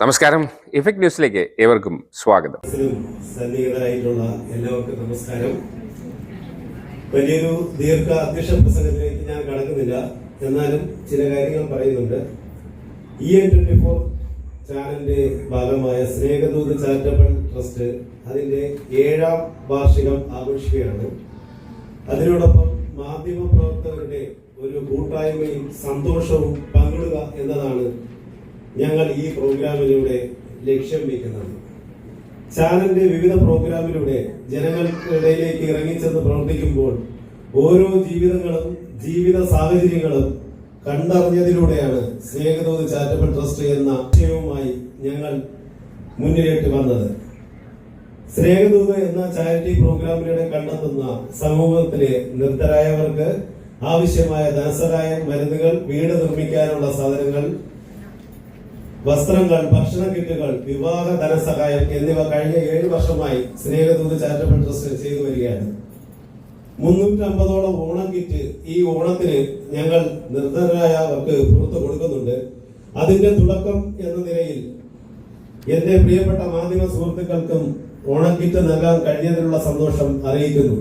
നമസ്കാരം. ഇഫക്ട് ന്യൂസിലേക്ക് ഏവർക്കും സ്വാഗതം. എല്ലാവർക്കും നമസ്കാരം. വലിയൊരു ദീർഘ അധ്യക്ഷ പ്രസംഗത്തിലേക്ക് ഞാൻ കടക്കുന്നില്ല. എന്നാലും ചില കാര്യങ്ങൾ പറയുന്നുണ്ട്. ഇ എൻ ട്വന്റി ഫോർ ചാനലിന്റെ ഭാഗമായ സ്നേഹദൂത് ചാരിറ്റബിൾ ട്രസ്റ്റ് അതിന്റെ ഏഴാം വാർഷികം ആഘോഷിക്കുകയാണ്. അതിനോടൊപ്പം മാധ്യമ പ്രവർത്തകരുടെ ഒരു കൂട്ടായ്മയും സന്തോഷവും പങ്കിടുക എന്നതാണ് ഞങ്ങൾ ഈ പ്രോഗ്രാമിലൂടെ ലക്ഷ്യം വയ്ക്കുന്നത്. ചാനലിന്റെ വിവിധ പ്രോഗ്രാമിലൂടെ ജനങ്ങൾക്കിടയിലേക്ക് ഇറങ്ങിച്ചെന്ന് പ്രവർത്തിക്കുമ്പോൾ ഓരോ ജീവിതങ്ങളും ജീവിത സാഹചര്യങ്ങളും കണ്ടറിഞ്ഞതിലൂടെയാണ് സ്നേഹതോത് ചാരിറ്റബിൾ ട്രസ്റ്റ് എന്ന ആശയവുമായി ഞങ്ങൾ മുന്നിലേക്ക് വന്നത്. സ്നേഹദൂത് എന്ന ചാരിറ്റി പ്രോഗ്രാമിലൂടെ കണ്ടെത്തുന്ന സമൂഹത്തിലെ നിർദ്ധരായവർക്ക് ആവശ്യമായ ധനസഹായം മരുന്നുകൾ വീട് നിർമ്മിക്കാനുള്ള സാധനങ്ങൾ വസ്ത്രങ്ങൾ ഭക്ഷണ കിറ്റുകൾ വിവാഹ ധനസഹായം എന്നിവ കഴിഞ്ഞ ഏഴ് വർഷമായി സ്നേഹദൂത് ചാരിറ്റബിൾ ട്രസ്റ്റ് ചെയ്തു വരികയാണ്. മുന്നൂറ്റമ്പതോളം ഓണം കിറ്റ് ഈ ഓണത്തിന് ഞങ്ങൾ നിർദ്ധരായവർക്ക് പുറത്തു കൊടുക്കുന്നുണ്ട്. അതിന്റെ തുടക്കം എന്ന നിലയിൽ എന്റെ പ്രിയപ്പെട്ട മാധ്യമ സുഹൃത്തുക്കൾക്കും ഓണക്കിറ്റ് നൽകാൻ കഴിഞ്ഞതിനുള്ള സന്തോഷം അറിയിക്കുന്നു.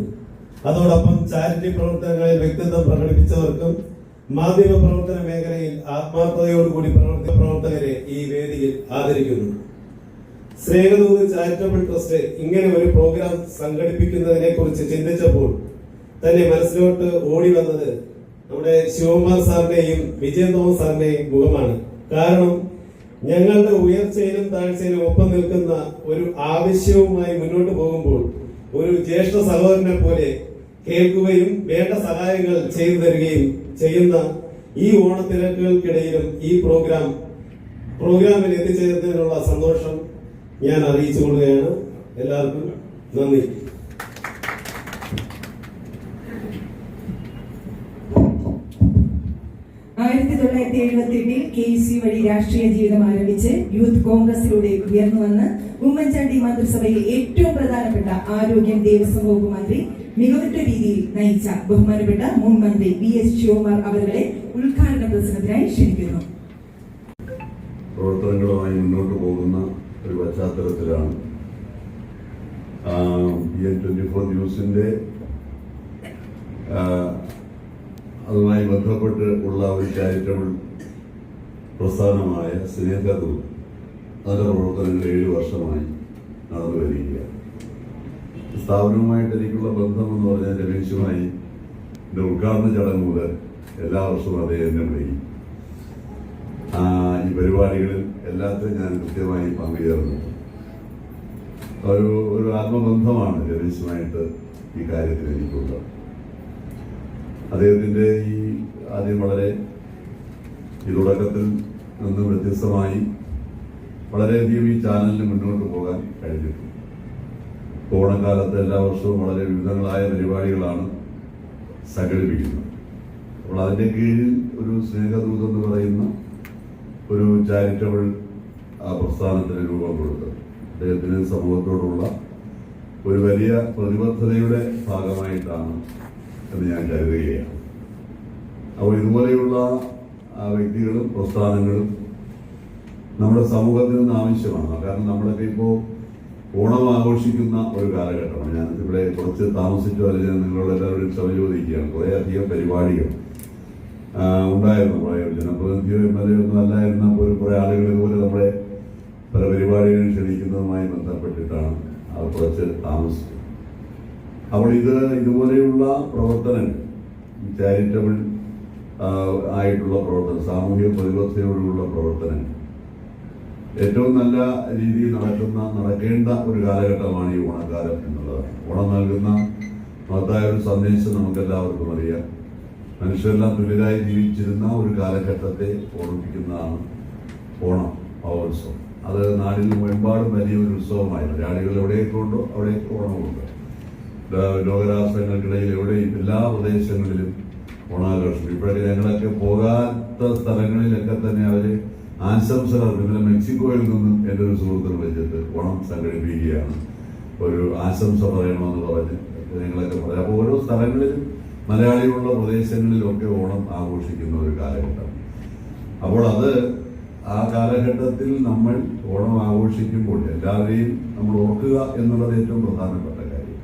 അതോടൊപ്പം ചാരിറ്റി പ്രവർത്തനങ്ങളിൽ വ്യക്തിത്വം പ്രകടിപ്പിച്ചവർക്കും മാധ്യമ പ്രവർത്തന മേഖലയിൽ ആത്മാർത്ഥതയോടുകൂടി പ്രവർത്തന പ്രവർത്തകരെ ഈ വേദിയിൽ ആദരിക്കുന്നു സ്നേഹദൂത് ചാരിറ്റബിൾ ട്രസ്റ്റ് ഇങ്ങനെ ഒരു പ്രോഗ്രാം സംഘടിപ്പിക്കുന്നതിനെ കുറിച്ച് ചിന്തിച്ചപ്പോൾ തന്നെ മനസ്സിലോട്ട് ഓടി വന്നത് നമ്മുടെ ശിവകുമാർ സാറിന്റെയും വിജയൻ തോമസ് സാറിന്റെയും മുഖമാണ്. കാരണം ഞങ്ങളുടെ ഉയർച്ചയിലും താഴ്ചയിലും ഒപ്പം നിൽക്കുന്ന ഒരു ആവശ്യവുമായി മുന്നോട്ട് പോകുമ്പോൾ ഒരു ജ്യേഷ്ഠ സഹോദരനെ പോലെ കേൾക്കുകയും വേണ്ട സഹായങ്ങൾ ചെയ്തു തരികയും ചെയ്യുന്ന ഈ ഓണത്തിരക്കുകൾക്കിടയിലും ഈ പ്രോഗ്രാം പ്രോഗ്രാമിൽ എത്തിച്ചേരുന്നതിനുള്ള സന്തോഷം ഞാൻ അറിയിച്ചു കൊള്ളുകയാണ് എല്ലാവർക്കും നന്ദി. എട്ടിൽ കെ സി വഴി രാഷ്ട്രീയ ജീവിതം ആരംഭിച്ച് യൂത്ത് കോൺഗ്രസിലൂടെ ഉയർന്നു വന്ന് ഉമ്മൻചാണ്ടി മന്ത്രിസഭയിൽ ഏറ്റവും പ്രധാനപ്പെട്ട ആരോഗ്യം ദേവസ്വം വകുപ്പ് മന്ത്രി മികവുറ്റ രീതിയിൽ നയിച്ച ബഹുമാനപ്പെട്ട മുൻ മന്ത്രി വി എസ് ശിവകുമാർ അവരുടെ ഉദ്ഘാടന പ്രസംഗത്തിനായി ക്ഷണിക്കുന്നു. പ്രവർത്തനങ്ങളുമായി മുന്നോട്ട് പോകുന്ന ഒരു പശ്ചാത്തലത്തിലാണ് ന്യൂസിന്റെ അതുമായി ബന്ധപ്പെട്ട് ഉള്ള ഒരു ചാരിറ്റബിൾ പ്രസ്ഥാനമായ സ്നേഹദൂത് അതിന്റെ പ്രവർത്തനങ്ങൾ ഏഴ് വർഷമായി നടന്നു വരികയാണ്. സ്ഥാപനവുമായിട്ട് എനിക്കുള്ള ബന്ധം എന്ന് പറഞ്ഞാൽ രമേശുമായി എന്റെ ഉദ്ഘാടന ചടങ്ങ് മുതൽ എല്ലാ വർഷവും അദ്ദേഹം എന്നെ വിളിക്കും ഈ പരിപാടികളിൽ എല്ലാത്തിലും ഞാൻ കൃത്യമായി പങ്കുചേർന്നു. ഒരു ഒരു ആത്മബന്ധമാണ് രമേശുമായിട്ട് ഈ കാര്യത്തിൽ എനിക്കുള്ളത്. അദ്ദേഹത്തിന്റെ ഈ ആദ്യം വളരെ ഈ തുടക്കത്തിൽ നിന്നും വ്യത്യസ്തമായി വളരെയധികം ഈ ചാനലിന് മുന്നോട്ട് പോകാൻ കഴിഞ്ഞിട്ടുണ്ട്. ഓണക്കാലത്ത് എല്ലാ വർഷവും വളരെ വിവിധങ്ങളായ പരിപാടികളാണ് സംഘടിപ്പിക്കുന്നത്. അപ്പോൾ അതിന്റെ കീഴിൽ ഒരു സ്നേഹദൂത് എന്ന് പറയുന്ന ഒരു ചാരിറ്റബിൾ പ്രസ്ഥാനത്തിന് രൂപം കൊടുത്തത്. അദ്ദേഹത്തിന് സമൂഹത്തോടുള്ള ഒരു വലിയ പ്രതിബദ്ധതയുടെ ഭാഗമായിട്ടാണ് എന്ന് ഞാൻ കരുതുകയാണ്. അപ്പോൾ ഇതുപോലെയുള്ള വ്യക്തികളും പ്രസ്ഥാനങ്ങളും നമ്മുടെ സമൂഹത്തിൽ നിന്ന് ആവശ്യമാണ്. കാരണം നമ്മളൊക്കെ ഇപ്പോൾ ഓണം ആഘോഷിക്കുന്ന ഒരു കാലഘട്ടമാണ്. ഞാൻ ഇവിടെ കുറച്ച് താമസിച്ചു അല്ലെങ്കിൽ ഞാൻ നിങ്ങളോട് എല്ലാവരും ക്ഷമ ചോദിക്കുകയാണ് കുറേ അധികം പരിപാടികൾ ഉണ്ടായിരുന്നു കുറേ ജനപ്രതിനിധിയോ എം എൽ എ ഒന്നും അല്ലായിരുന്ന ഒരു കുറേ ആളുകൾ ഇതുപോലെ നമ്മുടെ പല പരിപാടികളും ക്ഷണിക്കുന്നതുമായി ബന്ധപ്പെട്ടിട്ടാണ് അത് കുറച്ച് താമസിച്ചത്. അപ്പോൾ ഇത് ഇതുപോലെയുള്ള പ്രവർത്തനങ്ങൾ ചാരിറ്റബിൾ ആയിട്ടുള്ള പ്രവർത്തനം സാമൂഹിക പ്രതിബദ്ധതയോടുള്ള പ്രവർത്തനങ്ങൾ ഏറ്റവും നല്ല രീതിയിൽ നടക്കുന്ന നടക്കേണ്ട ഒരു കാലഘട്ടമാണ് ഈ ഓണക്കാലം എന്നുള്ളത്. ഓണം നൽകുന്ന മഹത്തായ ഒരു സന്ദേശം നമുക്ക് എല്ലാവർക്കും അറിയാം. മനുഷ്യരെല്ലാം തുല്യരായി ജീവിച്ചിരുന്ന ഒരു കാലഘട്ടത്തെ ഓർമ്മിപ്പിക്കുന്നതാണ് ഓണം മഹോത്സവം. അത് നാടിൽ എമ്പാടും വലിയൊരു ഉത്സവമായി മലയാളികൾ എവിടെയൊക്കെ ഉണ്ടോ അവിടെയൊക്കെ ഓണമുണ്ട്. ലോകരാഷ്ട്രങ്ങൾക്കിടയിൽ എവിടെയും എല്ലാ പ്രദേശങ്ങളിലും ഓണാഘോഷം. ഇപ്പോഴത്തെ ഞങ്ങളൊക്കെ പോകാത്ത സ്ഥലങ്ങളിലൊക്കെ തന്നെ അവർ ആശംസകൾ ഇന്നലെ മെക്സിക്കോയിൽ നിന്നും എന്റെ ഒരു സുഹൃത്തിനെ വെച്ചിട്ട് ഓണം സംഘടിപ്പിക്കുകയാണ്. ഒരു ആശംസ പറയണമെന്ന് പറഞ്ഞ് ഞങ്ങളൊക്കെ പറയാം. അപ്പോൾ ഓരോ സ്ഥലങ്ങളിലും മലയാളികളുള്ള പ്രദേശങ്ങളിലൊക്കെ ഓണം ആഘോഷിക്കുന്ന ഒരു കാലഘട്ടം. അപ്പോൾ അത് ആ കാലഘട്ടത്തിൽ നമ്മൾ ഓണം ആഘോഷിക്കുമ്പോൾ എല്ലാവരെയും നമ്മൾ ഓർക്കുക എന്നുള്ളത് ഏറ്റവും പ്രധാനപ്പെട്ട കാര്യം.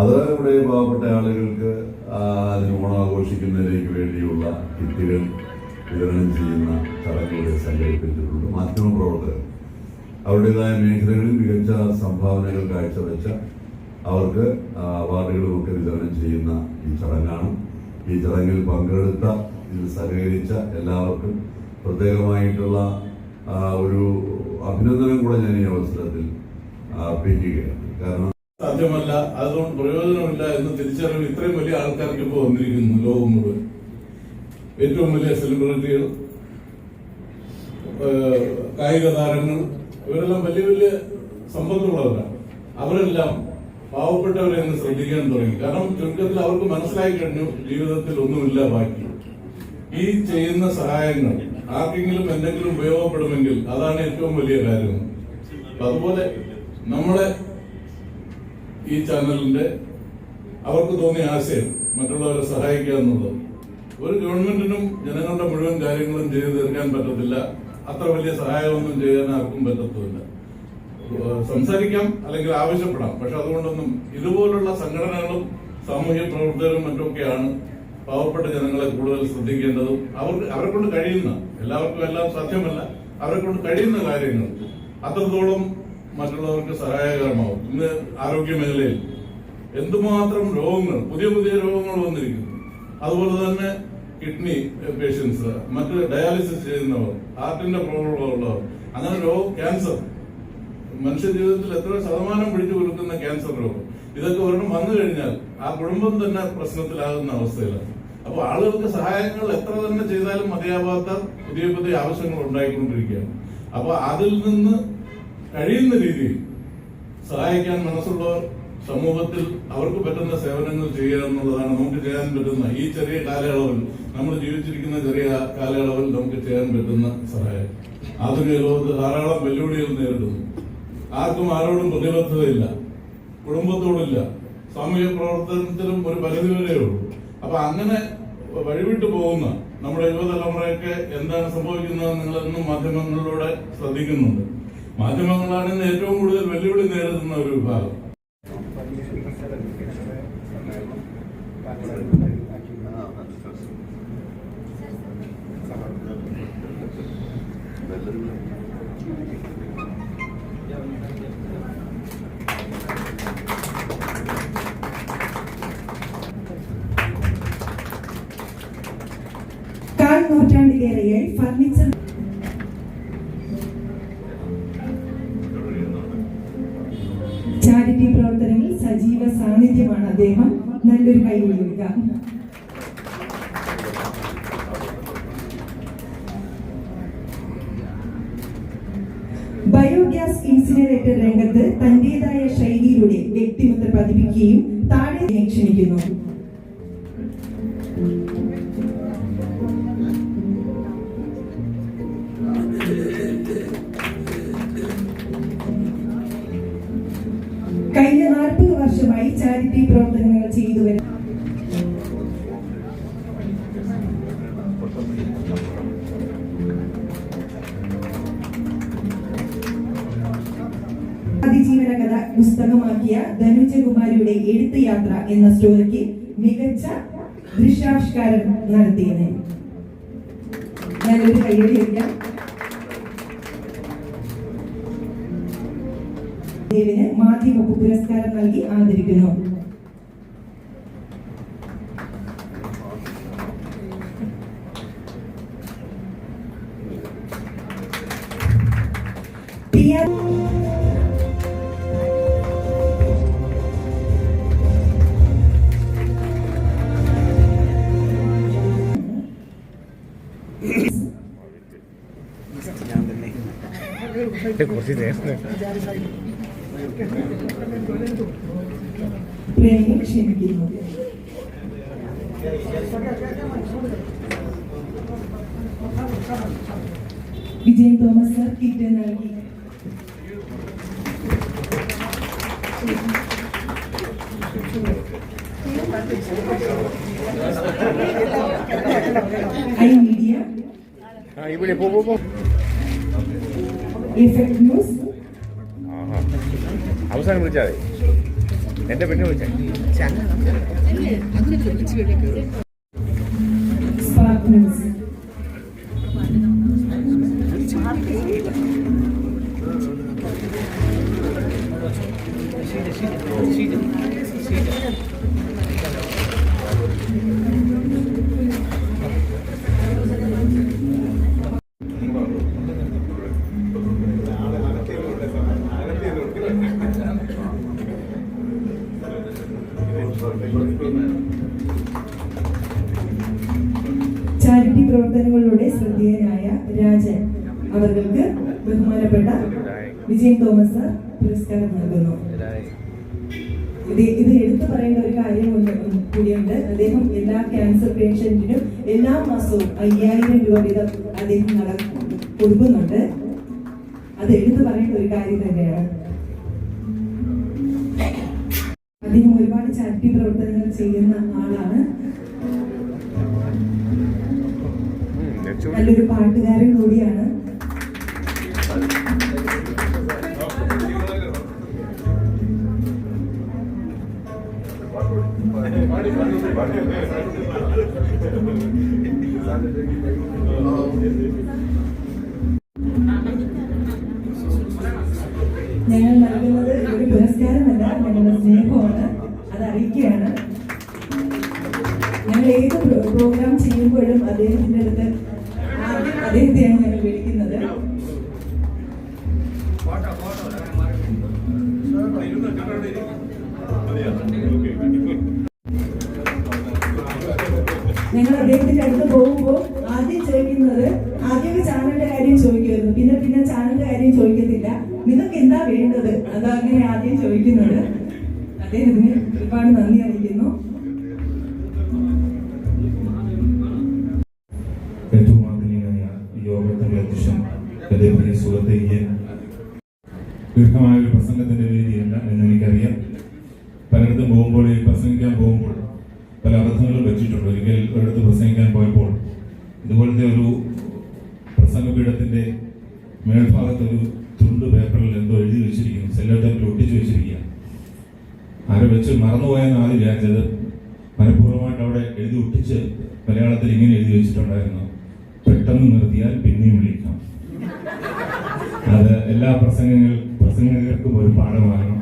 അത് ഇവിടെ പാവപ്പെട്ട ആളുകൾക്ക് അതിന് ഓണം ആഘോഷിക്കുന്നതിലേക്ക് വേണ്ടിയുള്ള കിറ്റുകൾ വിതരണം ചെയ്യുന്ന ചടങ്ങുകൾ സംഘടിപ്പിച്ചിട്ടുണ്ട്. മാധ്യമപ്രവർത്തകർ. അവരുടേതായ മേഖലകളിൽ മികച്ച സംഭാവനകൾ കാഴ്ചവെച്ച അവർക്ക് അവാർഡുകളുമൊക്കെ അവാർഡുകളും വിതരണം ചെയ്യുന്ന ഈ ചടങ്ങാണ്. ഈ ചടങ്ങിൽ പങ്കെടുത്ത ഇതിൽ സഹകരിച്ച എല്ലാവർക്കും പ്രത്യേകമായിട്ടുള്ള ഒരു അഭിനന്ദനം കൂടെ ഞാൻ ഈ അവസരത്തിൽ അർപ്പിക്കുകയാണ്. കാരണം സാധ്യമല്ല. അതുകൊണ്ട് പ്രയോജനമില്ല എന്ന് തിരിച്ചറിവ് ഇത്രയും വലിയ ആൾക്കാർക്ക് ഇപ്പോൾ വന്നിരിക്കുന്നു ലോകം മുഴുവൻ. ഏറ്റവും വലിയ സെലിബ്രിറ്റികൾ കായിക താരങ്ങൾ ഇവരെല്ലാം വലിയ വലിയ സമ്പത്തുള്ളവരാണ്. അവരെല്ലാം പാവപ്പെട്ടവരെ ഒന്ന് ശ്രദ്ധിക്കാൻ തുടങ്ങി. കാരണം ചുരുക്കത്തിൽ അവർക്ക് മനസ്സിലായി കഴിഞ്ഞു ജീവിതത്തിൽ ഒന്നുമില്ല ബാക്കി. ഈ ചെയ്യുന്ന സഹായങ്ങൾ ആർക്കെങ്കിലും എന്തെങ്കിലും ഉപയോഗപ്പെടുമെങ്കിൽ അതാണ് ഏറ്റവും വലിയ കാര്യം. അതുപോലെ നമ്മളെ ഈ ചാനലിന്റെ അവർക്ക് തോന്നിയ ആശയം മറ്റുള്ളവരെ സഹായിക്കുക എന്നുള്ളത്. ഒരു ഗവൺമെന്റിനും ജനങ്ങളുടെ മുഴുവൻ കാര്യങ്ങളും ചെയ്തു തീർക്കാൻ പറ്റത്തില്ല. അത്ര വലിയ സഹായമൊന്നും ചെയ്യാൻ ആർക്കും പറ്റത്തില്ല ഏഹ് സംസാരിക്കാം അല്ലെങ്കിൽ ആവശ്യപ്പെടാം. പക്ഷെ അതുകൊണ്ടൊന്നും ഇതുപോലുള്ള സംഘടനകളും സാമൂഹ്യ പ്രവർത്തകരും മറ്റുമൊക്കെയാണ് പാവപ്പെട്ട ജനങ്ങളെ കൂടുതൽ ശ്രദ്ധിക്കേണ്ടതും അവർക്ക് അവരെ കൊണ്ട് കഴിയുന്ന എല്ലാവർക്കും എല്ലാം സാധ്യമല്ല അവരെ കൊണ്ട് കഴിയുന്ന കാര്യങ്ങൾ. അത്രത്തോളം മറ്റുള്ളവർക്ക് സഹായകരമാവും. ഇന്ന് ആരോഗ്യ മേഖലയിൽ എന്തുമാത്രം രോഗങ്ങൾ പുതിയ പുതിയ രോഗങ്ങൾ വന്നിരിക്കുന്നു. അതുപോലെ തന്നെ കിഡ്നി പേഷ്യൻസ് മറ്റ് ഡയാലിസിസ് ചെയ്യുന്നവർ ഹാർട്ടിന്റെ പ്രോബ്ലം ഉള്ളവർ അങ്ങനെ രോഗം ക്യാൻസർ. മനുഷ്യ ജീവിതത്തിൽ എത്ര ശതമാനം പിടിച്ചു കൊടുക്കുന്ന ക്യാൻസർ രോഗം. ഇതൊക്കെ ഒരെണ്ണം വന്നു കഴിഞ്ഞാൽ ആ കുടുംബം തന്നെ പ്രശ്നത്തിലാകുന്ന അവസ്ഥയിലാണ്. അപ്പോൾ ആളുകൾക്ക് സഹായങ്ങൾ എത്ര തന്നെ ചെയ്താലും മതിയാവാത്ത പുതിയ പുതിയ ആവശ്യങ്ങൾ ഉണ്ടായിക്കൊണ്ടിരിക്കുകയാണ്. അപ്പോൾ അതിൽ നിന്ന് കഴിയുന്ന രീതിയിൽ സഹായിക്കാൻ മനസ്സുള്ളവർ സമൂഹത്തിൽ അവർക്ക് പറ്റുന്ന സേവനങ്ങൾ ചെയ്യുക എന്നുള്ളതാണ് നമുക്ക് ചെയ്യാൻ പറ്റുന്ന ഈ ചെറിയ കാലയളവിൽ നമ്മൾ ജീവിച്ചിരിക്കുന്ന ചെറിയ കാലയളവിൽ നമുക്ക് ചെയ്യാൻ പറ്റുന്ന സഹായം. ആധുനിക ലോകത്ത് ധാരാളം വെല്ലുവിളികൾ നേരിടുന്നു. ആർക്കും ആരോടും പ്രതിബദ്ധതയില്ല കുടുംബത്തോടില്ല സാമൂഹ്യ പ്രവർത്തനത്തിലും ഒരു പരിധി ഉള്ളൂ. അപ്പൊ അങ്ങനെ വഴിവിട്ടു പോകുന്ന നമ്മുടെ യുവതലമുറയൊക്കെ എന്താണ് സംഭവിക്കുന്നത് നിങ്ങളെന്നും മാധ്യമങ്ങളിലൂടെ ശ്രദ്ധിക്കുന്നുണ്ട്. മാധ്യമങ്ങളാണ് ഇന്ന് ഏറ്റവും കൂടുതൽ വെല്ലുവിളി നേരിടുന്ന ഒരു വിഭാഗം. കാൽ നൂറ്റാണ്ടിലേറെയായി ഫർണിച്ചർ അദ്ദേഹം നല്ലൊരു കൈ കൊടുക്കുക. ബയോഗ്യാസ് ഇൻസിനറേറ്റർ രംഗത്ത് തന്റേതായ ശൈലിയിലൂടെ വ്യക്തിമുദ്ര പതിപ്പിക്കുകയും താഴെ ക്ഷണിക്കുന്നു. ധനുജകുമാരിയുടെ എഴുത്ത് യാത്ര എന്ന സ്റ്റോറിക്ക് മികച്ച ദൃശ്യാവിഷ്കാരം നടത്തിയത്. ഞാനൊരു കയ്യടി ദേവിന് മാധ്യമ പുരസ്കാരം നൽകി ആദരിക്കുന്നു. പ്രേമി ക്ഷമിക്കുന്നു വിജയൻ തോമസ് സർ കിറ്റ് നൽകി ഐ മീഡിയ ആ ഇവിടെ പോ പോ പോ. ഇഫക്ട് ന്യൂസ് അവസാനം വിളിച്ചാൽ എന്റെ പെണ്ണു വിളിച്ചാൽ ശരി ശരി ശരി ചാരിറ്റി തോമസ് സാർ പുരസ്കാരം നൽകുന്നു. ഇത് ഇത് എടുത്തു പറയേണ്ട ഒരു കാര്യം കൂടിയുണ്ട്. അദ്ദേഹം എല്ലാ ക്യാൻസർ പേഷ്യന്റിനും എല്ലാ മാസവും അയ്യായിരം രൂപ വീതം അദ്ദേഹം കൊടുക്കുന്നുണ്ട്. അത് എടുത്തു പറയേണ്ട ഒരു കാര്യം തന്നെയാണ്. അദ്ദേഹം ഒരുപാട് ചാരിറ്റി പ്രവർത്തനങ്ങൾ ചെയ്യുന്ന ആളാണ്. നല്ലൊരു പാട്ടുകാരൻ കൂടിയാണ്. ഞങ്ങൾ നൽകുന്നത് ഒരു പുരസ്കാരമല്ല ഞങ്ങളുടെ സ്നേഹമാണ്. അത് അറിയിക്കുകയാണ്. ഞങ്ങൾ ഏത് പ്രോഗ്രാം ചെയ്യുമ്പോഴും അദ്ദേഹത്തിന്റെ അടുത്ത് അദ്ദേഹത്തെയാണ് ഞങ്ങൾ വിളിക്കുന്നത്. പ്രിയ സുഹൃത്തേക്ക് ദീർഘമായ ഒരു പ്രസംഗത്തിന്റെ വേദിയല്ല എന്ന് എനിക്കറിയാം. പലയിടത്തും പോകുമ്പോൾ ഈ പ്രസംഗിക്കാൻ പോകുമ്പോൾ പല അബദ്ധങ്ങളും വെച്ചിട്ടുണ്ട്. ഒരിക്കൽ ഒരിടത്ത് പ്രസംഗിക്കാൻ പോയപ്പോൾ ഇതുപോലത്തെ ഒരു പ്രസംഗപീഠത്തിന്റെ മേൽഭാഗത്ത് ഒരു തുണ്ട് പേപ്പറിൽ എന്തോ എഴുതി വെച്ചിരിക്കുന്നു. സെല്ലോ ടൈപ്പിൽ ഒട്ടിച്ചു വെച്ചിരിക്കുക ആരെ വെച്ച് മറന്നുപോയെന്ന് ആദ്യം വിചാരിച്ചത് മനഃപൂർവമായിട്ട് അവിടെ എഴുതി ഒട്ടിച്ച് മലയാളത്തിൽ ഇങ്ങനെ എഴുതി വെച്ചിട്ടുണ്ടായിരുന്നു പെട്ടെന്ന് നിർത്തിയാൽ പിന്നെയും വിളിക്കാം അത് എല്ലാ പ്രസംഗങ്ങൾ പ്രസംഗകർക്കും ഒരു പാഠമാകണം.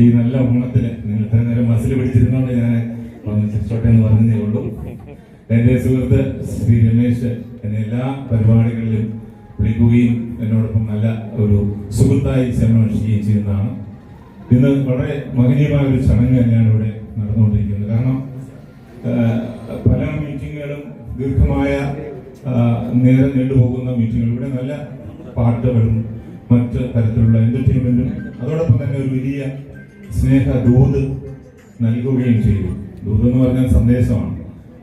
ഈ നല്ല ഓണത്തിന് നിങ്ങൾ ഇത്ര നേരം മസിൽ പിടിച്ചിരുന്നോണ്ട് ഞാൻ വന്ന് ചിരിച്ചോട്ടെ എന്ന് പറഞ്ഞതേ ഉള്ളൂ. എന്റെ സുഹൃത്ത് ശ്രീ രമേശ് എന്നെ എല്ലാ പരിപാടികളിലും വിളിക്കുകയും എന്നോടൊപ്പം നല്ല ഒരു സുഹൃത്തായി സേവനമനുഷ്ഠിക്കുകയും ചെയ്യുന്നതാണ്. ഇന്ന് വളരെ മഹനീയമായ ഒരു ചടങ്ങ് തന്നെയാണ് ഇവിടെ നടന്നുകൊണ്ടിരിക്കുന്നത്. കാരണം പല മീറ്റിങ്ങുകളും ദീർഘമായ നേരം നീണ്ടുപോകുന്ന മീറ്റിങ്ങുകൾ. ഇവിടെ നല്ല പാട്ടുകളും മറ്റ് തരത്തിലുള്ള എന്റർടൈൻമെന്റും അതോടൊപ്പം തന്നെ ഒരു വലിയ സ്നേഹ ദൂത് നൽകുകയും ചെയ്തു. ദൂത് എന്ന് പറഞ്ഞാൽ സന്ദേശമാണ്.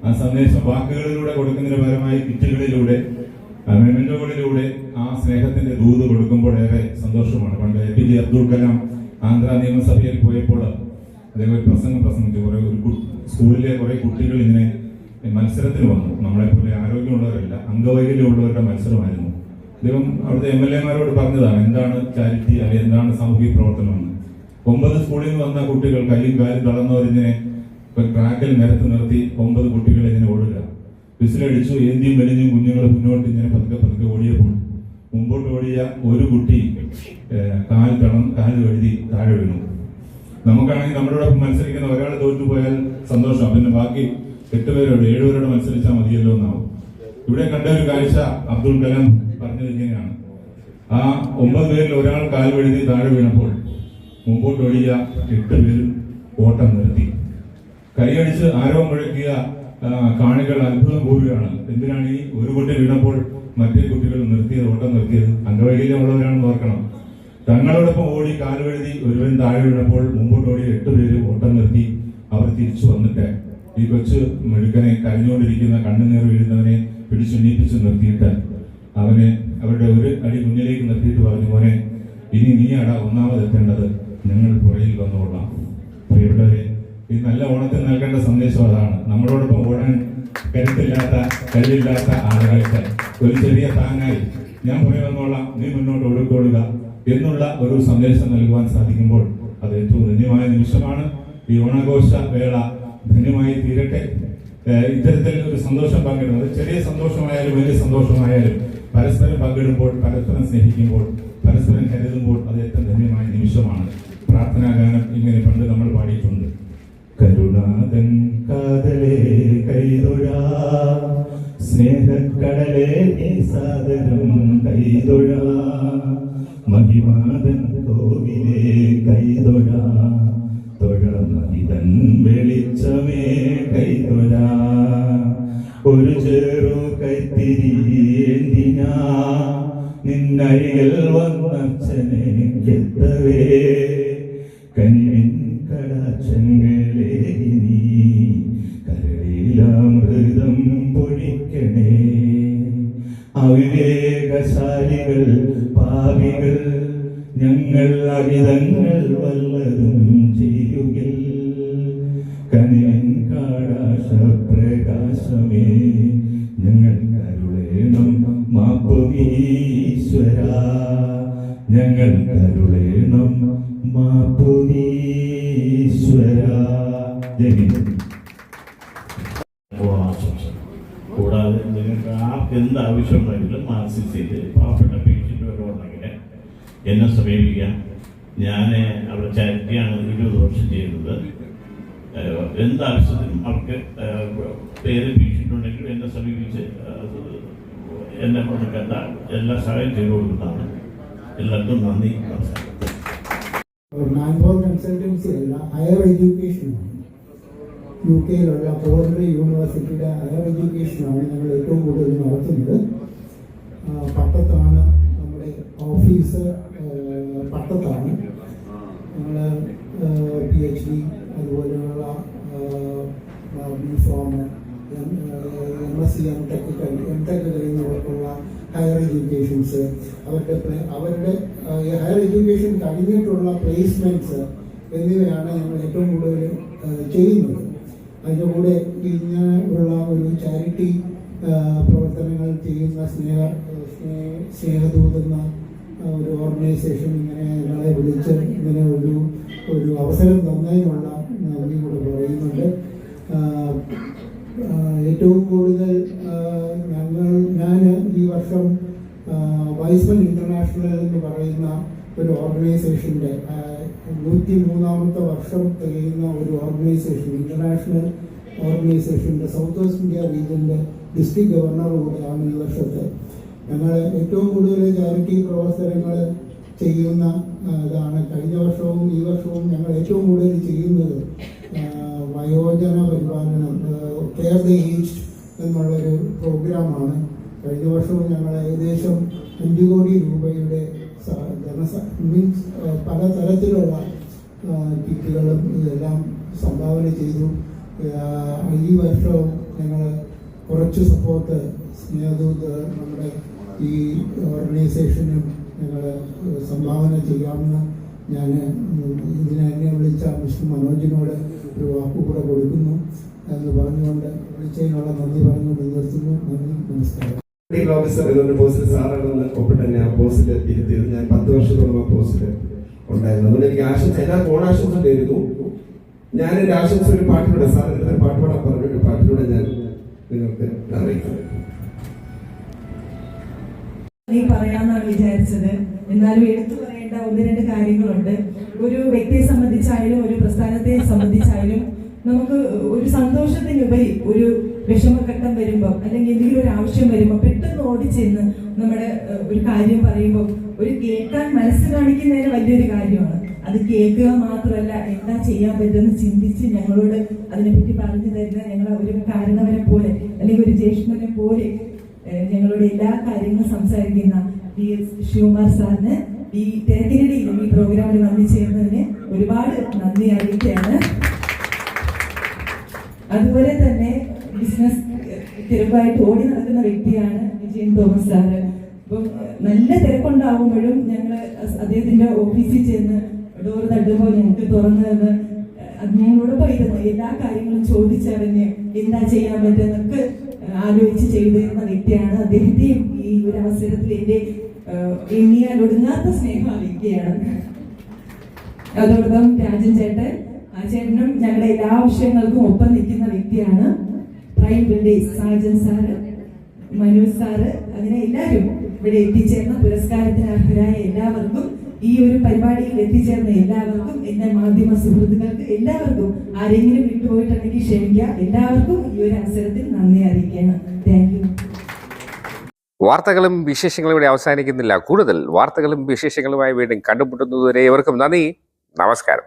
ആ സന്ദേശം വാക്കുകളിലൂടെ കൊടുക്കുന്നതിന് പരമായി കിറ്റുകളിലൂടെ മെമെന്റോകളിലൂടെ ആ സ്നേഹത്തിന്റെ ദൂത് കൊടുക്കുമ്പോൾ ഏറെ സന്തോഷമാണ്. പണ്ട് A P J Abdul Kalam Andhra നിയമസഭയിൽ പോയപ്പോൾ അദ്ദേഹം ഒരു പ്രസംഗം പ്രസംഗിച്ചു. കുറെ ഒരു സ്കൂളിലെ കുറെ കുട്ടികൾ ഇങ്ങനെ മത്സരത്തിന് വന്നു. നമ്മളെ പോലെ ആരോഗ്യമുള്ളവരല്ല അംഗവൈകല്യമുള്ളവരുടെ മത്സരമായിരുന്നു. അദ്ദേഹം അവിടുത്തെ എം എൽ എമാരോട് പറഞ്ഞതാണ് എന്താണ് ചാരിറ്റി അല്ലെങ്കിൽ എന്താണ് സാമൂഹിക പ്രവർത്തനം എന്ന്. ഒമ്പത് സ്കൂളിൽ നിന്ന് വന്ന കുട്ടികൾ കയ്യും കാലും തളർന്നവരിങ്ങനെ ഒരു ട്രാക്കിൽ നിരത്ത് നിർത്തി ഒമ്പത് കുട്ടികളെ ഇങ്ങനെ ഓടുക. വിസിലടിച്ചു ഏന്തിയും വലിഞ്ഞും കുഞ്ഞുങ്ങൾ മുന്നോട്ട് ഇങ്ങനെ പതുക്കെ പതുക്കെ ഓടിയപ്പോൾ മുമ്പോട്ട് ഓടിയ ഒരു കുട്ടി കാൽ തളം കാൽ വഴുതി താഴെ വീണു. നമുക്കാണെങ്കിൽ നമ്മളോട് മത്സരിക്കുന്ന ഒരാൾ തോറ്റു പോയാൽ സന്തോഷം. പിന്നെ ബാക്കി എട്ടുപേരോട് ഏഴുപേരോട് മത്സരിച്ചാൽ മതിയല്ലോ എന്നാവും. ഇവിടെ കണ്ട ഒരു കാഴ്ച അബ്ദുൾ കലാം പറഞ്ഞത് ഇങ്ങനെയാണ്. ആ ഒമ്പത് പേരിൽ ഒരാൾ കാൽ വഴുതി താഴെ വീണപ്പോൾ മുമ്പോട്ട് ഓടിയ എട്ട് പേരും ഓട്ടം നിർത്തി. കൈയടിച്ച് ആരവം മുഴക്കിയ കാണികൾ അത്ഭുതം പോവുകയാണ് എന്തിനാണ് ഈ ഒരു കുട്ടി വീണപ്പോൾ മറ്റേ കുട്ടികൾ നിർത്തിയത് ഓട്ടം നിർത്തിയത്? അംഗവൈകല്യമുള്ളവരാണെന്ന് ഓർക്കണം. തങ്ങളോടൊപ്പം ഓടി കാലുവഴുതി ഒരുവൻ താഴെ വീണപ്പോൾ മുമ്പോട്ട് ഓടി എട്ട് പേര് ഓട്ടം നിർത്തി അവർ തിരിച്ചു വന്നിട്ട് ഈ കൊച്ചു മെഴുക്കനെ കരഞ്ഞുകൊണ്ടിരിക്കുന്ന കണ്ണുനീർ വീഴുന്നവനെ പിടിച്ചെണ്ണീപ്പിച്ച് നിർത്തിയിട്ട് അവനെ അവരുടെ ഒരു അടി മുന്നിലേക്ക് നിർത്തിയിട്ട് പറഞ്ഞു മോനെ ഇനി നീയാടാ ഒന്നാമത് എത്തേണ്ടത് ഞങ്ങൾ പുറയിൽ വന്നുകൊള്ളാം. പ്രിയപ്പെട്ടവരെ ഈ നല്ല ഓണത്തിന് നൽകേണ്ട സന്ദേശം അതാണ്. നമ്മളോടൊപ്പം ഓടാൻ കരുത്തില്ലാത്ത കഴിവില്ലാത്ത ആളുകൾക്ക് ഒരു ചെറിയ താങ്ങായി ഞാൻ പുറയിൽ വന്നോളാം നീ മുന്നോട്ട് ഒടുക്കൊടുക എന്നുള്ള ഒരു സന്ദേശം നൽകുവാൻ സാധിക്കുമ്പോൾ അത് ഏറ്റവും ധന്യമായ നിമിഷമാണ്. ഈ ഓണാഘോഷ വേള ധന്യമായി തീരട്ടെ. ഇത്തരത്തിൽ ഒരു സന്തോഷം പങ്കിടുന്നത് ചെറിയ സന്തോഷമായാലും വലിയ സന്തോഷമായാലും പരസ്പരം പങ്കിടുമ്പോൾ പരസ്പരം സ്നേഹിക്കുമ്പോൾ പരസ്പരം കരുതുമ്പോൾ അത് ഏറ്റവും ധന്യമായ നിമിഷമാണ്. പ്രാർത്ഥനാ ഗാനം ഇങ്ങനെ പണ്ട് നമ്മൾ പാടിയിട്ടുണ്ട്. കരുണാതൻ കാതലേ കൈതൊഴാ. സ്നേഹക്കടലേ സാദരം കൈതൊഴാ. മഹിമാതൻ കോവിലേ കൈതൊഴാ. കൈത്തിരിയേന്തി ഞാൻ നിന്നരികിൽ വന്നച്ഛനെ എത്തവേ കനിവിൻ കടാക്ഷങ്ങളെ നീ കരളിലാമൃതം പൊഴിക്കണേ. അവിവേകശാലികൾ പാപികൾ ഞങ്ങൾ അവിധങ്ങൾ വല്ലതും ചെയ്യുകിൽ. കനിയൻ എന്നെ സമീപിക്കാം. ഞാൻ അവിടെ ചാരിറ്റിയാണ് ഇരുപത് വർഷം ചെയ്യുന്നത്. എന്താവശ്യത്തിനും അവർക്ക് പേര് ഭീഷിട്ടുണ്ടെങ്കിലും എന്നെ സമീപിച്ച് എന്നെ കൊണ്ട് കണ്ട എല്ലാ സഹായം ചെയ്തു കൊടുക്കുന്നതാണ്. എല്ലാവർക്കും നന്ദി ഹയർ യു കെയിലുള്ള പോർട്ടറി യൂണിവേഴ്സിറ്റിയുടെ ഹയർ എഡ്യൂക്കേഷനാണ് ഞങ്ങൾ ഏറ്റവും കൂടുതൽ നടത്തുന്നത്. പട്ടത്താണ് നമ്മുടെ ഓഫീസ് പട്ടത്താണ് ഞങ്ങൾ പി എച്ച് ഡി അതുപോലെയുള്ള B pharm M S C M tech M tech കഴിയുന്നവർക്കുള്ള higher educations അവരുടെ അവരുടെ ഹയർ എഡ്യൂക്കേഷൻ കഴിഞ്ഞിട്ടുള്ള പ്ലേസ്മെന്റ്സ് എന്നിവയാണ് ഞങ്ങൾ ഏറ്റവും കൂടുതൽ ചെയ്യുന്നത്. അതിന്റെ കൂടെ ഇങ്ങനെ ഉള്ള ഒരു ചാരിറ്റി പ്രവർത്തനങ്ങൾ ചെയ്യുന്ന സ്നേഹ സ്നേഹ സ്നേഹദൂത് എന്ന ആ, ഒരു ഓർഗനൈസേഷൻ ഇങ്ങനെ ഞങ്ങളെ വിളിച്ച് ഇങ്ങനെ ഒരു ഒരു അവസരം തന്നതിനുള്ള നന്ദി കൂടെ പറയുന്നുണ്ട്. ഏറ്റവും കൂടുതൽ ഞങ്ങൾ ഞാൻ ഈ വർഷം വൈസ്മൻ ഇന്റർനാഷണൽ എന്ന് പറയുന്ന ഒരു ഓർഗനൈസേഷന്റെ നൂറ്റി മൂന്നാമത്തെ വർഷം തികയുന്ന ഒരു ഓർഗനൈസേഷൻ ഇന്റർനാഷണൽ ഓർഗനൈസേഷന്റെ സൗത്ത് വെസ്റ്റ് ഇന്ത്യ റീജിയന്റെ ഡിസ്ട്രിക്ട് ഗവർണർ കൂടെയാണ് ഈ വർഷത്തെ ഞങ്ങൾ ഏറ്റവും കൂടുതൽ ചാരിറ്റി പ്രവർത്തനങ്ങൾ ചെയ്യുന്ന ഇതാണ്. കഴിഞ്ഞ വർഷവും ഈ വർഷവും ഞങ്ങൾ ഏറ്റവും കൂടുതൽ ചെയ്യുന്നത് വയോജന പരിപാലനം കെയർ ദ ഈസ്റ്റ് എന്നുള്ളൊരു പ്രോഗ്രാമാണ്. കഴിഞ്ഞ വർഷവും ഞങ്ങൾ ഏകദേശം അഞ്ച് കോടി രൂപയുടെ ജനസ മീൻസ് പല തരത്തിലുള്ള ആ, കിറ്റുകളും ഇതെല്ലാം സംഭാവന ചെയ്തു. ഈ വർഷവും ഞങ്ങൾ കുറച്ച് സപ്പോർട്ട് സ്നേഹദൂത് നമ്മുടെ ഈ ഓർഗനൈസേഷനും ഞങ്ങൾ സംഭാവന ചെയ്യാമെന്ന് ഞാൻ ഇതിനെ വിളിച്ച മിസ്റ്റർ മനോജിനോട് ഒരു വാക്കുകൂടെ കൊടുക്കുന്നു എന്ന് പറഞ്ഞുകൊണ്ട് വിളിച്ചതിനുള്ള നന്ദി പറഞ്ഞുകൊണ്ട് നിർത്തുന്നു നന്ദി നമസ്കാരം. ഓഫീസർ എന്നൊരു പോസ്റ്റിൽ സാറാണെന്ന് ഒപ്പിട്ട് തന്നെ ആ പോസ്റ്റിൽ ഞാൻ പത്ത് വർഷത്തോളം ആ പോസ്റ്റിൽ ഉണ്ടായിരുന്നു. അതുകൊണ്ട് എനിക്ക് ആശംസ എല്ലാവർക്കും തരുന്നു ഞാൻ എന്റെ ആശംസ ഒരു പാട്ടിലൂടെ സാർ ഒരു പറഞ്ഞൊരു പാട്ടിലൂടെ ഞാൻ നിങ്ങൾക്ക് അറിയിക്കുന്നത് നീ പറയാന്നാണ് വിചാരിച്ചത്. എന്നാലും എടുത്തു പറയേണ്ട ഒന്ന് രണ്ട് കാര്യങ്ങളുണ്ട്. ഒരു വ്യക്തിയെ സംബന്ധിച്ചായാലും ഒരു പ്രസ്ഥാനത്തെ സംബന്ധിച്ചായാലും നമുക്ക് ഒരു സന്തോഷത്തിനുപരി ഒരു വിഷമഘട്ടം വരുമ്പോൾ അല്ലെങ്കിൽ എന്തെങ്കിലും ഒരു ആവശ്യം വരുമ്പോൾ പെട്ടെന്ന് ഓടിച്ചെന്ന് നമ്മുടെ ഒരു കാര്യം പറയുമ്പോൾ ഒരു കേൾക്കാൻ മനസ്സ് കാണിക്കുന്നതിന് വലിയൊരു കാര്യമാണ്. അത് കേൾക്കുക മാത്രമല്ല എന്താ ചെയ്യാൻ പറ്റുമെന്ന് ചിന്തിച്ച് ഞങ്ങളോട് അതിനെപ്പറ്റി പറഞ്ഞു തരുന്ന ഞങ്ങളെ ഒരു കാരണവരെ പോലെ അല്ലെങ്കിൽ ഒരു ജ്യേഷ്ഠനെ പോലെ ഞങ്ങളോട് എല്ലാ കാര്യങ്ങളും സംസാരിക്കുന്ന വി എസ് ശിവകുമാർ സാറിന് ഈ തിരക്കിനിടയിലും ഈ പ്രോഗ്രാമിൽ വന്നു ചേർന്നതിന് ഒരുപാട് നന്ദി അറിയിക്കുകയാണ്. അതുപോലെ തന്നെ ബിസിനസ് തിരക്കായിട്ട് ഓടി നടക്കുന്ന വ്യക്തിയാണ് വിജയൻ തോമസ് സാറ്. അപ്പം നല്ല തിരക്കുണ്ടാകുമ്പോഴും ഞങ്ങൾ അദ്ദേഹത്തിന്റെ ഓഫീസിൽ ചെന്ന് ഡോർ തട്ടുമ്പോൾ ഞങ്ങൾക്ക് തുറന്നു തന്ന് ഞങ്ങളോടൊപ്പം ഇരുന്ന് എല്ലാ കാര്യങ്ങളും ചോദിച്ചറിഞ്ഞ് എന്താ ചെയ്യാൻ പറ്റുന്നൊക്കെ ആലോചിച്ച് ചെയ്തു തരുന്ന വ്യക്തിയാണ് അദ്ദേഹത്തെയും ഈ ഒരു അവസരത്തിൽ എന്റെ എണ്ണിയാൽ ഒടുങ്ങാത്ത സ്നേഹം അറിയിക്കുകയാണ് അതോടൊപ്പം രാജൻ ചേട്ടൻ ആ ചേട്ടനും ഞങ്ങളുടെ എല്ലാ ആവശ്യങ്ങൾക്കും ഒപ്പം നിൽക്കുന്ന വ്യക്തിയാണ് prime village Sajan sir Manu sir. അങ്ങനെ എല്ലാവരും ഇവിടെ എത്തിച്ചേർന്ന പുരസ്കാരത്തിന് അർഹരായ എല്ലാവർക്കും ഈ ഒരു പരിപാടിയിൽ എത്തിച്ചേർന്ന എല്ലാവർക്കും എന്റെ മാധ്യമ സുഹൃത്തുക്കൾക്ക് എല്ലാവർക്കും ആരെങ്കിലും വിട്ടുപോയിട്ടുണ്ടെങ്കിൽ ക്ഷമിക്കുക. എല്ലാവർക്കും ഈ ഒരു അവസരത്തിൽ നന്ദി അറിയിക്കുകയാണ്. താങ്ക് യു വാർത്തകളും വിശേഷങ്ങളും ഇവിടെ അവസാനിക്കുന്നില്ല. കൂടുതൽ വാർത്തകളും വിശേഷങ്ങളുമായി വീണ്ടും കണ്ടുമുട്ടുന്നതുവരെ ഇവർക്കും നന്ദി. നമസ്കാരം.